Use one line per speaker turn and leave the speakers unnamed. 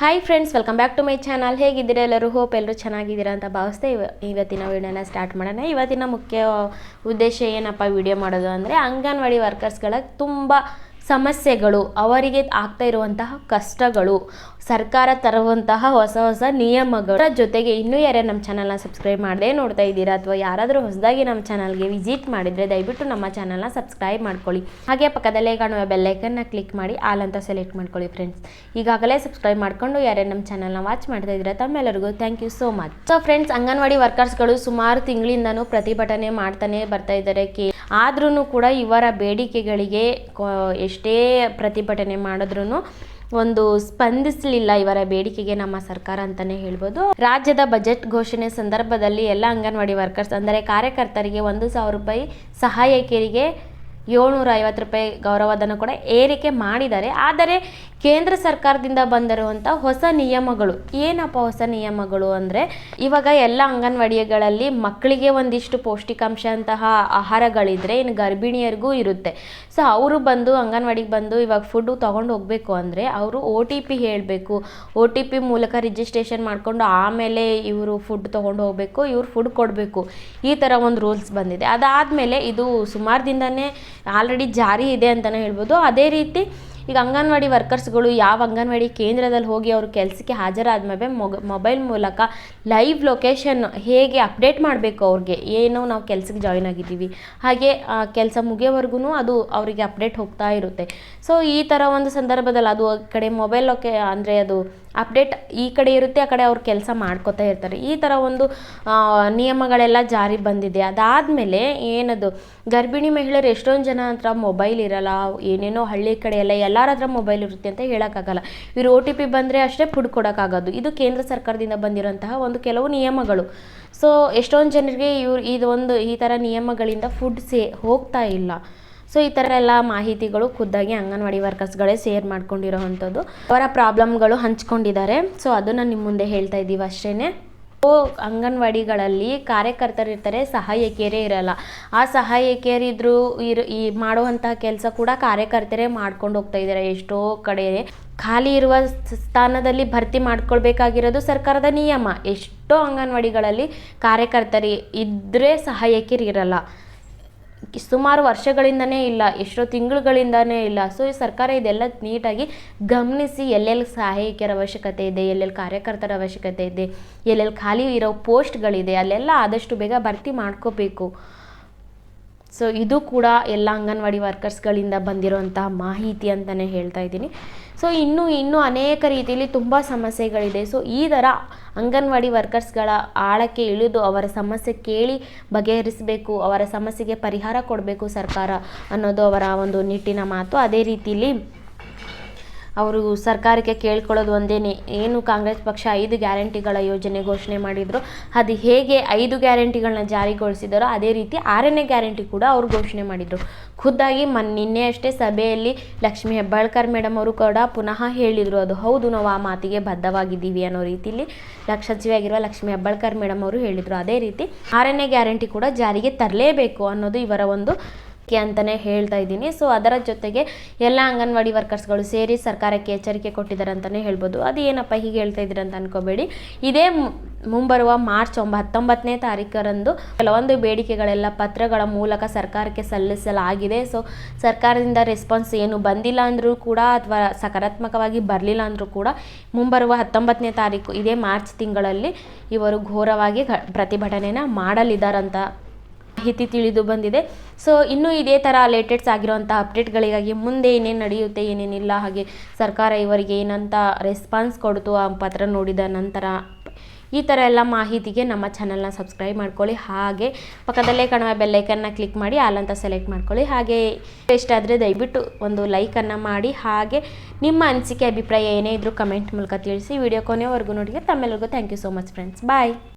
Hi friends welcome back to my channel ಹೇಗಿದ್ದೀರಾ ಎಲ್ಲರೂ? Hope ಎಲ್ಲರೂ ಚೆನ್ನಾಗಿದ್ದೀರಾ ಅಂತ ಭಾವಿಸ್ತಾ ಇವ ಇವತ್ತಿನ ವೀಡಿಯೋನ ಸ್ಟಾರ್ಟ್ ಮಾಡೋಣ. ಇವತ್ತಿನ ಮುಖ್ಯ ಉದ್ದೇಶ ಏನಪ್ಪ ವಿಡಿಯೋ ಮಾಡೋದು ಅಂದರೆ ಅಂಗನವಾಡಿ ವರ್ಕರ್ಸ್ಗಳ ತುಂಬ ಸಮಸ್ಯೆಗಳು, ಅವರಿಗೆ ಆಗ್ತಾ ಇರುವಂತಹ ಕಷ್ಟಗಳು, ಸರ್ಕಾರ ತರುವಂತಹ ಹೊಸ ಹೊಸ ನಿಯಮಗಳ ಜೊತೆಗೆ ಇನ್ನೂ ಯಾರೇ ನಮ್ಮ ಚಾನಲ್ನ ಸಬ್ಸ್ಕ್ರೈಬ್ ಮಾಡದೆ ನೋಡ್ತಾ ಇದ್ದೀರಾ ಅಥವಾ ಯಾರಾದರೂ ಹೊಸದಾಗಿ ನಮ್ಮ ಚಾನಲ್ಗೆ ವಿಸಿಟ್ ಮಾಡಿದರೆ ದಯವಿಟ್ಟು ನಮ್ಮ ಚಾನಲ್ನ ಸಬ್ಸ್ಕ್ರೈಬ್ ಮಾಡ್ಕೊಳ್ಳಿ. ಹಾಗೆ ಪಕ್ಕದಲ್ಲೇ ಕಾಣುವ ಬೆಲ್ಲೈಕನ್ನ ಕ್ಲಿಕ್ ಮಾಡಿ ಆಲ್ ಅಂತ ಸೆಲೆಕ್ಟ್ ಮಾಡ್ಕೊಳ್ಳಿ ಫ್ರೆಂಡ್ಸ್ ಈಗಾಗಲೇ ಸಬ್ಸ್ಕ್ರೈಬ್ ಮಾಡ್ಕೊಂಡು ಯಾರೇ ನಮ್ಮ ಚಾನಲ್ನ ವಾಚ್ ಮಾಡ್ತಾ ಇದ್ದೀರಾ ತಮ್ಮೆಲ್ಲರಿಗೂ thank you so much so friends anganwadi ವರ್ಕರ್ಸ್ಗಳು ಸುಮಾರು ತಿಂಗಳಿಂದನೂ ಪ್ರತಿಭಟನೆ ಮಾಡ್ತಾನೆ ಬರ್ತಾ ಇದ್ದಾರೆ. ಕೇ ಆದ್ರೂ ಕೂಡ ಇವರ ಬೇಡಿಕೆಗಳಿಗೆ ಎಷ್ಟೇ ಪ್ರತಿಭಟನೆ ಮಾಡಿದ್ರು ಒಂದು ಸ್ಪಂದಿಸಲಿಲ್ಲ ಇವರ ಬೇಡಿಕೆಗೆ ನಮ್ಮ ಸರ್ಕಾರ ಅಂತಾನೆ ಹೇಳ್ಬೋದು. ರಾಜ್ಯದ ಬಜೆಟ್ ಘೋಷಣೆ ಸಂದರ್ಭದಲ್ಲಿ ಎಲ್ಲ ಅಂಗನವಾಡಿ ವರ್ಕರ್ಸ್, ಅಂದರೆ ಕಾರ್ಯಕರ್ತರಿಗೆ ಒಂದು ಸಾವಿರ ರೂಪಾಯಿ ಸಹಾಯಕಿಯರಿಗೆ ಏಳ್ನೂರ ಐವತ್ತು ರೂಪಾಯಿ ಗೌರವಧನ ಕೂಡ ಏರಿಕೆ ಮಾಡಿದ್ದಾರೆ. ಆದರೆ ಕೇಂದ್ರ ಸರ್ಕಾರದಿಂದ ಬಂದಿರುವಂಥ ಹೊಸ ನಿಯಮಗಳು, ಏನಪ್ಪ ಹೊಸ ನಿಯಮಗಳು ಅಂದರೆ, ಇವಾಗ ಎಲ್ಲ ಅಂಗನವಾಡಿಗಳಲ್ಲಿ ಮಕ್ಕಳಿಗೆ ಒಂದಿಷ್ಟು ಪೌಷ್ಟಿಕಾಂಶ ಅಂತಹ ಆಹಾರಗಳಿದ್ರೆ ಇನ್ನು ಗರ್ಭಿಣಿಯರಿಗೂ ಇರುತ್ತೆ. ಸೊ ಅವರು ಬಂದು ಅಂಗನವಾಡಿಗೆ ಬಂದು ಇವಾಗ ಫುಡ್ಡು ತೊಗೊಂಡು ಹೋಗಬೇಕು ಅಂದರೆ ಅವರು ಓ ಟಿ ಪಿ ಹೇಳಬೇಕು. ಓ ಟಿ ಪಿ ಮೂಲಕ ರಿಜಿಸ್ಟ್ರೇಷನ್ ಮಾಡಿಕೊಂಡು ಆಮೇಲೆ ಇವರು ಫುಡ್ ತೊಗೊಂಡು ಹೋಗಬೇಕು, ಇವರು ಫುಡ್ ಕೊಡಬೇಕು. ಈ ಥರ ಒಂದು ರೂಲ್ಸ್ ಬಂದಿದೆ. ಅದಾದಮೇಲೆ ಇದು ಸುಮಾರು ದಿನನೇ ಆಲ್ರೆಡಿ ಜಾರಿ ಇದೆ ಅಂತಲೇ ಹೇಳ್ಬೋದು. ಅದೇ ರೀತಿ ಈಗ ಅಂಗನವಾಡಿ ವರ್ಕರ್ಸ್ಗಳು ಯಾವ ಅಂಗನವಾಡಿ ಕೇಂದ್ರದಲ್ಲಿ ಹೋಗಿ ಅವರು ಕೆಲಸಕ್ಕೆ ಹಾಜರಾದ ಮೇಲೆ ಮೊಬೈಲ್ ಮೂಲಕ ಲೈವ್ ಲೊಕೇಶನ್ ಹೇಗೆ ಅಪ್ಡೇಟ್ ಮಾಡಬೇಕು ಅವ್ರಿಗೆ? ಏನು ನಾವು ಕೆಲಸಕ್ಕೆ ಜಾಯಿನ್ ಆಗಿದ್ದೀವಿ. ಹಾಗೆ ಕೆಲಸ ಮುಗಿಯೋವರೆಗೂ ಅದು ಅವರಿಗೆ ಅಪ್ಡೇಟ್ ಹೋಗ್ತಾ ಇರುತ್ತೆ. ಸೊ, ಈ ಥರ ಒಂದು ಸಂದರ್ಭದಲ್ಲಿ ಅದು ಕಡೆ ಮೊಬೈಲ್ ಲೊಕೆ, ಅಂದರೆ ಅದು ಅಪ್ಡೇಟ್ ಈ ಕಡೆ ಇರುತ್ತೆ, ಆ ಕಡೆ ಅವ್ರು ಕೆಲಸ ಮಾಡ್ಕೋತಾ ಇರ್ತಾರೆ. ಈ ಥರ ಒಂದು ನಿಯಮಗಳೆಲ್ಲ ಜಾರಿ ಬಂದಿದೆ. ಅದಾದಮೇಲೆ ಏನದು, ಗರ್ಭಿಣಿ ಮಹಿಳೆಯರು ಎಷ್ಟೊಂದು ಜನ ಹತ್ರ ಮೊಬೈಲ್ ಇರಲ್ಲ, ಏನೇನೋ ಹಳ್ಳಿ ಕಡೆ ಎಲ್ಲ ಎಲ್ಲರ ಹತ್ರ ಮೊಬೈಲ್ ಇರುತ್ತೆ ಅಂತ ಹೇಳೋಕ್ಕಾಗಲ್ಲ. ಇವರು ಒ ಟಿ ಪಿ ಬಂದರೆ ಅಷ್ಟೇ ಫುಡ್ ಕೊಡೋಕ್ಕಾಗೋದು. ಇದು ಕೇಂದ್ರ ಸರ್ಕಾರದಿಂದ ಬಂದಿರೋಂತಹ ಒಂದು ಕೆಲವು ನಿಯಮಗಳು. ಸೊ, ಎಷ್ಟೊಂದು ಜನರಿಗೆ ಇವ್ರು, ಇದು ಒಂದು ಈ ಥರ ನಿಯಮಗಳಿಂದ ಫುಡ್ ಸೇ ಹೋಗ್ತಾ ಇಲ್ಲ. ಸೊ ಈ ಥರ ಎಲ್ಲ ಮಾಹಿತಿಗಳು ಖುದ್ದಾಗಿ ಅಂಗನವಾಡಿ ವರ್ಕರ್ಸ್ಗಳೇ ಶೇರ್ ಮಾಡ್ಕೊಂಡಿರೋ ಅಂಥದ್ದು. ಅವರ ಪ್ರಾಬ್ಲಮ್ಗಳು ಹಂಚ್ಕೊಂಡಿದ್ದಾರೆ. ಸೊ ಅದನ್ನು ನಿಮ್ಮ ಮುಂದೆ ಹೇಳ್ತಾ ಇದ್ದೀವಿ ಅಷ್ಟೇ ಸೊ ಅಂಗನವಾಡಿಗಳಲ್ಲಿ ಕಾರ್ಯಕರ್ತರು ಇರ್ತಾರೆ, ಸಹಾಯಕಿಯರೇ ಇರಲ್ಲ. ಆ ಸಹಾಯಕಿಯರಿದ್ರು ಇರು, ಈ ಮಾಡುವಂತಹ ಕೆಲಸ ಕೂಡ ಕಾರ್ಯಕರ್ತರೇ ಮಾಡ್ಕೊಂಡು ಹೋಗ್ತಾ ಇದ್ದಾರೆ ಎಷ್ಟೋ ಕಡೆ. ಖಾಲಿ ಇರುವ ಸ್ಥಾನದಲ್ಲಿ ಭರ್ತಿ ಮಾಡ್ಕೊಳ್ಬೇಕಾಗಿರೋದು ಸರ್ಕಾರದ ನಿಯಮ. ಎಷ್ಟೋ ಅಂಗನವಾಡಿಗಳಲ್ಲಿ ಕಾರ್ಯಕರ್ತರಿ ಇದ್ದರೆ ಸಹಾಯಕಿಯರು ಇರಲ್ಲ. ಸುಮಾರು ವರ್ಷಗಳಿಂದನೇ ಇಲ್ಲ, ಎಷ್ಟೋ ತಿಂಗಳುಗಳಿಂದನೇ ಇಲ್ಲ. ಸೊ ಈ ಸರ್ಕಾರ ಇದೆಲ್ಲ ನೀಟಾಗಿ ಗಮನಿಸಿ, ಎಲ್ಲೆಲ್ಲಿ ಸಹಾಯಕರ ಅವಶ್ಯಕತೆ ಇದೆ, ಎಲ್ಲೆಲ್ಲಿ ಕಾರ್ಯಕರ್ತರ ಅವಶ್ಯಕತೆ ಇದೆ, ಎಲ್ಲೆಲ್ಲಿ ಖಾಲಿ ಇರೋ ಪೋಸ್ಟ್ಗಳಿದೆ, ಅಲ್ಲೆಲ್ಲ ಆದಷ್ಟು ಬೇಗ ಭರ್ತಿ ಮಾಡ್ಕೋಬೇಕು. ಸೊ ಇದು ಕೂಡ ಎಲ್ಲ ಅಂಗನವಾಡಿ ವರ್ಕರ್ಸ್ಗಳಿಂದ ಬಂದಿರುವಂತಹ ಮಾಹಿತಿ ಅಂತಲೇ ಹೇಳ್ತಾ ಇದ್ದೀನಿ. ಸೊ ಇನ್ನೂ ಇನ್ನೂ ಅನೇಕ ರೀತಿಯಲ್ಲಿ ತುಂಬ ಸಮಸ್ಯೆಗಳಿದೆ. ಸೊ ಈ ಥರ ಅಂಗನವಾಡಿ ವರ್ಕರ್ಸ್ಗಳ ಆಳಕ್ಕೆ ಇಳಿದು ಅವರ ಸಮಸ್ಯೆ ಕೇಳಿ ಬಗೆಹರಿಸಬೇಕು, ಅವರ ಸಮಸ್ಯೆಗೆ ಪರಿಹಾರ ಕೊಡಬೇಕು ಸರ್ಕಾರ ಅನ್ನೋದು ಅವರ ಒಂದು ನಿಟ್ಟಿನ ಮಾತು. ಅದೇ ರೀತಿಯಲ್ಲಿ ಅವರು ಸರ್ಕಾರಕ್ಕೆ ಕೇಳ್ಕೊಳ್ಳೋದು ಒಂದೇನೆ. ಏನು ಕಾಂಗ್ರೆಸ್ ಪಕ್ಷ ಐದು ಗ್ಯಾರಂಟಿಗಳ ಯೋಜನೆ ಘೋಷಣೆ ಮಾಡಿದ್ರು. ಅದು ಹೇಗೆ ಐದು ಗ್ಯಾರಂಟಿಗಳನ್ನ ಜಾರಿಗೊಳಿಸಿದಾರೋ ಅದೇ ರೀತಿ ಆರನೇ ಗ್ಯಾರಂಟಿ ಕೂಡ ಅವರು ಘೋಷಣೆ ಮಾಡಿದರು. ಖುದ್ದಾಗಿ ಮನ್ ನಿನ್ನೆ ಅಷ್ಟೇ ಸಭೆಯಲ್ಲಿ ಲಕ್ಷ್ಮೀ ಹೆಬ್ಬಾಳ್ಕರ್ ಮೇಡಮ್ ಅವರು ಕೂಡ ಪುನಃ ಹೇಳಿದರು, ಅದು ಹೌದು, ನಾವು ಆ ಮಾತಿಗೆ ಬದ್ಧವಾಗಿದ್ದೀವಿ ಅನ್ನೋ ರೀತಿಯಲ್ಲಿ ಲಕ್ಷ ಸಚಿವೆಯಾಗಿರುವ ಲಕ್ಷ್ಮೀ ಹೆಬ್ಬಾಳ್ಕರ್ ಮೇಡಮ್ ಅವರು ಹೇಳಿದರು. ಅದೇ ರೀತಿ ಆರನೇ ಗ್ಯಾರಂಟಿ ಕೂಡ ಜಾರಿಗೆ ತರಲೇಬೇಕು ಅನ್ನೋದು ಇವರ ಒಂದು ಕೆ ಅಂತಲೇ ಹೇಳ್ತಾ ಇದ್ದೀನಿ. ಸೊ ಅದರ ಜೊತೆಗೆ ಎಲ್ಲ ಅಂಗನವಾಡಿ ವರ್ಕರ್ಸ್ಗಳು ಸೇರಿ ಸರ್ಕಾರಕ್ಕೆ ಎಚ್ಚರಿಕೆ ಕೊಟ್ಟಿದ್ದಾರೆ ಅಂತಲೇ ಹೇಳ್ಬೋದು. ಅದು ಏನಪ್ಪ ಹೀಗೆ ಹೇಳ್ತಾ ಇದ್ದೀರ ಅಂತ ಅನ್ಕೋಬೇಡಿ. ಇದೇ ಮುಂಬರುವ ಮಾರ್ಚ್ ಒಂಬ, ಹತ್ತೊಂಬತ್ತನೇ ತಾರೀಕರಂದು ಕೆಲವೊಂದು ಬೇಡಿಕೆಗಳೆಲ್ಲ ಪತ್ರಗಳ ಮೂಲಕ ಸರ್ಕಾರಕ್ಕೆ ಸಲ್ಲಿಸಲಾಗಿದೆ. ಸೊ ಸರ್ಕಾರದಿಂದ ರೆಸ್ಪಾನ್ಸ್ ಏನು ಬಂದಿಲ್ಲ ಅಂದರೂ ಕೂಡ ಅಥವಾ ಸಕಾರಾತ್ಮಕವಾಗಿ ಬರಲಿಲ್ಲ ಅಂದರೂ ಕೂಡ ಮುಂಬರುವ ಹತ್ತೊಂಬತ್ತನೇ ತಾರೀಕು, ಇದೇ ಮಾರ್ಚ್ ತಿಂಗಳಲ್ಲಿ ಇವರು ಘೋರವಾಗಿ ಪ್ರತಿಭಟನೆಯನ್ನು ಮಾಡಲಿದ್ದಾರಂತ ಮಾಹಿತಿ ತಿಳಿದು ಬಂದಿದೆ. ಸೊ ಇನ್ನೂ ಇದೇ ಥರ ಲೇಟೆಸ್ಟ್ ಆಗಿರುವಂಥ ಅಪ್ಡೇಟ್ಗಳಿಗಾಗಿ ಮುಂದೆ ಏನೇನು ನಡೆಯುತ್ತೆ, ಏನೇನಿಲ್ಲ, ಹಾಗೆ ಸರ್ಕಾರ ಇವರಿಗೆ ಏನಂತ ರೆಸ್ಪಾನ್ಸ್ ಕೊಡ್ತು ಆ ಪತ್ರ ನೋಡಿದ ನಂತರ ಈ ಥರ ಎಲ್ಲ ಮಾಹಿತಿಗೆ ನಮ್ಮ ಚಾನಲ್ನ ಸಬ್ಸ್ಕ್ರೈಬ್ ಮಾಡ್ಕೊಳ್ಳಿ. ಹಾಗೆ ಪಕ್ಕದಲ್ಲೇ ಕಾಣುವ ಬೆಲ್ಲೈಕನ್ನ ಕ್ಲಿಕ್ ಮಾಡಿ, ಆಲ್ ಅಂತ ಸೆಲೆಕ್ಟ್ ಮಾಡ್ಕೊಳ್ಳಿ. ಹಾಗೆ ಇಷ್ಟ ಆದರೆ ದಯವಿಟ್ಟು ಒಂದು ಲೈಕನ್ನು ಮಾಡಿ. ಹಾಗೆ ನಿಮ್ಮ ಅನಿಸಿಕೆ, ಅಭಿಪ್ರಾಯ ಏನೇ ಇದ್ದರೂ ಕಮೆಂಟ್ ಮೂಲಕ ತಿಳಿಸಿ. ವಿಡಿಯೋ ಕೊನೆವರೆಗೂ ನೋಡಿಗೆ ತಮ್ಮೆಲ್ಲರಿಗೂ thank you so much friends bye